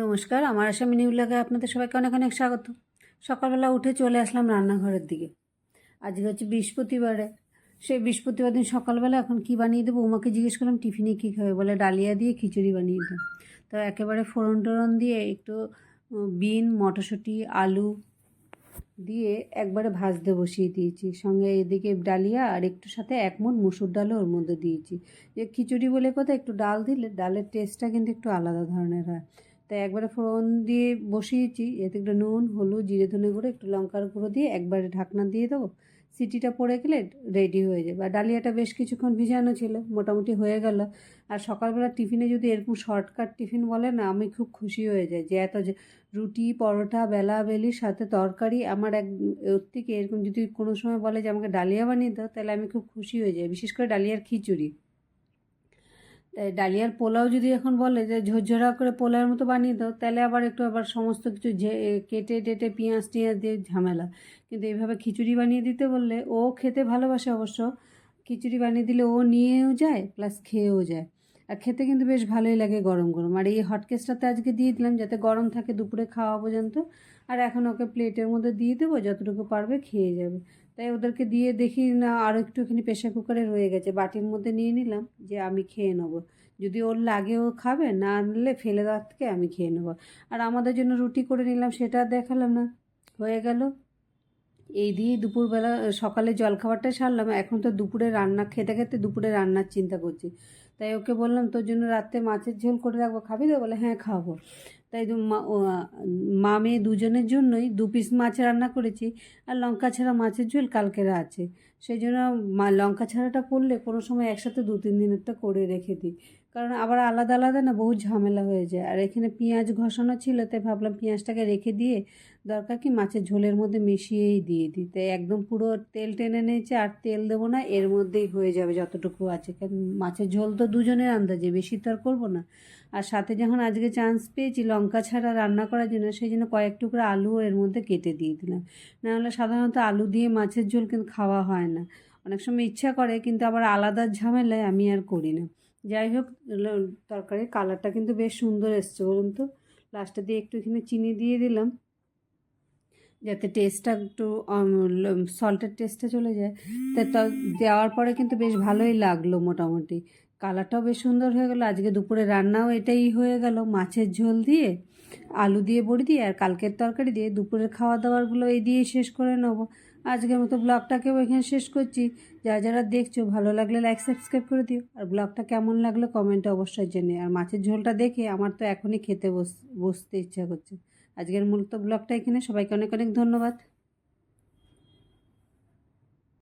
নমস্কার, আমার আশা মিনি উল্লাগে আপনাদের সবাইকে অনেক অনেক স্বাগত। সকালবেলা উঠে চলে আসলাম রান্নাঘরের দিকে। আজকে হচ্ছে বৃহস্পতিবারে। সেই বৃহস্পতিবার দিন সকালবেলা এখন কি বানিয়ে দেবো উমাকে জিজ্ঞেস করলাম, টিফিনে কী খাবে? বলে ডালিয়া দিয়ে খিচুড়ি বানিয়ে দাও তো একেবারে ফোড়ন টোড়ন দিয়ে একটু বিন, মটরশুঁটি, আলু দিয়ে একবারে ভাজতে বসিয়ে দিয়েছি। সঙ্গে এদিকে ডালিয়া আর একটু সাথে এক মুঠ মুসুর ডালও ওর মধ্যে দিয়েছি। যে খিচুড়ি বলে কথা, একটু ডাল দিলে ডালের টেস্টটা কিন্তু একটু আলাদা ধরনের হয়। তাই একবারে ফোড়ন দিয়ে বসিয়েছি। এতে একটু নুন, হলুদ, জিরে ধনে গুঁড়ো, একটু লঙ্কার গুঁড়ো দিয়ে একবারে ঢাকনা দিয়ে দেবো। সিটিটা পড়ে গেলে রেডি হয়ে যাবে। আর ডালিয়াটা বেশ কিছুক্ষণ ভিজানো ছিল, মোটামুটি হয়ে গেল। আর সকালবেলা টিফিনে যদি এরকম শর্টকাট টিফিন বলে না, আমি খুব খুশি হয়ে যাই যে এত রুটি, পরোটা, বেলা বেলির সাথে তরকারি, আমার এক ওর থেকে এরকম যদি কোনো সময় বলে যে, আমাকে ডালিয়া বানিয়ে দাও, তাহলে আমি খুব খুশি হয়ে যাই। বিশেষ করে ডালিয়ার খিচুড়ি। তাই ডালিয়ার পোলাও যদি এখন বলে যে ঝরঝরা করে পোলাওয়ের মতো বানিয়ে দাও, তাহলে আবার একটু আবার সমস্ত কিছু কেটে টেটে পেঁয়াজ টিয়াজ দিয়ে ঝামেলা। কিন্তু এইভাবে খিচুড়ি বানিয়ে দিতে বললে ও খেতে ভালোবাসে অবশ্য। খিচুড়ি বানিয়ে দিলে ও নিয়েও যায়, প্লাস খেয়েও যায়। আর খেতে কিন্তু বেশ ভালোই লাগে গরম গরম। আর এই হটকেসটাতে আজকে দিয়ে দিলাম যাতে গরম থাকে দুপুরে খাওয়া পর্যন্ত। আর এখন ওকে প্লেটের মধ্যে দিয়ে দেবো, যতটুকু পারবে খেয়ে যাবে। তাই ওদেরকে দিয়ে দেখি না আরও একটুখানি প্রেশার কুকারে রয়ে গেছে। বাটির মধ্যে নিয়ে নিলাম যে আমি খেয়ে নেব। যদি ওর লাগে ও খাবে, না নিলে ফেলে থেকে আমি খেয়ে নেব। আর আমাদের জন্য রুটি করে নিলাম, সেটা আর দেখালাম না। হয়ে গেল। এই দিয়েই দুপুরবেলা, সকালে জলখাবারটা সারলাম। এখন তো দুপুরে রান্না, খেতে খেতে দুপুরে রান্নার চিন্তা করছি। তাই ওকে বললাম, তোর জন্য রাত্রে মাছের ঝোল করে রাখব, খাবি তো? বলে হ্যাঁ খাব। তাই মা মেয়ে দুজনের জন্যই দু পিস মাছ রান্না করেছি, আর লঙ্কা ছাড়া মাছের ঝোল কালকের আছে। সেই জন্য মা লঙ্কা ছাড়াটা করলে কোনো সময় একসাথে দু তিন দিনেরটা করে রেখে দিই। কারণ আবার আলাদা আলাদা না বহু ঝামেলা হয়ে যায়। আর এখানে পেঁয়াজ ঘষানো ছিল, তাই ভাবলাম পেঁয়াজটাকে রেখে দিয়ে দরকার কি মাছের ঝোলের মধ্যে মিশিয়েই দিয়ে দিই। তাই একদম পুরো তেল টেনে নিয়েছে, আর তেল দেবো না, এর মধ্যেই হয়ে যাবে যতটুকু আছে। কারণ মাছের ঝোল তো দুজনের আন্দাজে, বেশি তো আর করব না। আর সাথে যখন আজকে চান্স পেয়েছি লঙ্কা ছাড়া রান্না করার জন্য, সেই জন্য কয়েক টুকরা আলুও এর মধ্যে কেটে দিয়ে দিলাম। নাহলে সাধারণত আলু দিয়ে মাছের ঝোল কিন্তু খাওয়া হয় না। অনেক সময় ইচ্ছা করে, কিন্তু আবার আলাদা ঝামেলায় আমি আর করি না। যাই হোক তরকারির কালারটা কিন্তু বেশ সুন্দর এসছে, বলুন তো। লাস্টে দিয়ে একটু এখানে চিনি দিয়ে দিলাম, যাতে টেস্টটা একটু সল্টের টেস্টটা চলে যায়। তা- দেওয়ার পরে কিন্তু বেশ ভালোই লাগল মোটামুটি। কালারটাও বেশ সুন্দর হয়ে গেলো। আজকে দুপুরে রান্নাও এটাই হয়ে গেল। মাছের ঝোল দিয়ে, আলু দিয়ে, বড়ি দিয়ে আর কালকের তরকারি দিয়ে দুপুরের খাওয়া দাওয়ারগুলো এই দিয়েই শেষ করে নেব। আজকের মতো ব্লগটাকেও এখানে শেষ করছি। যারা যারা দেখছ, ভালো লাগলে লাইক সাবস্ক্রাইব করে দিও। আর ব্লগটা কেমন লাগল কমেন্টে অবশ্যই জানিও। আর মাছের ঝোলটা দেখে আমার তো এখনই খেতে বস, বসতে ইচ্ছা করছে। আজকের মূলত ব্লগটা এখানে। সবাইকে অনেক অনেক ধন্যবাদ।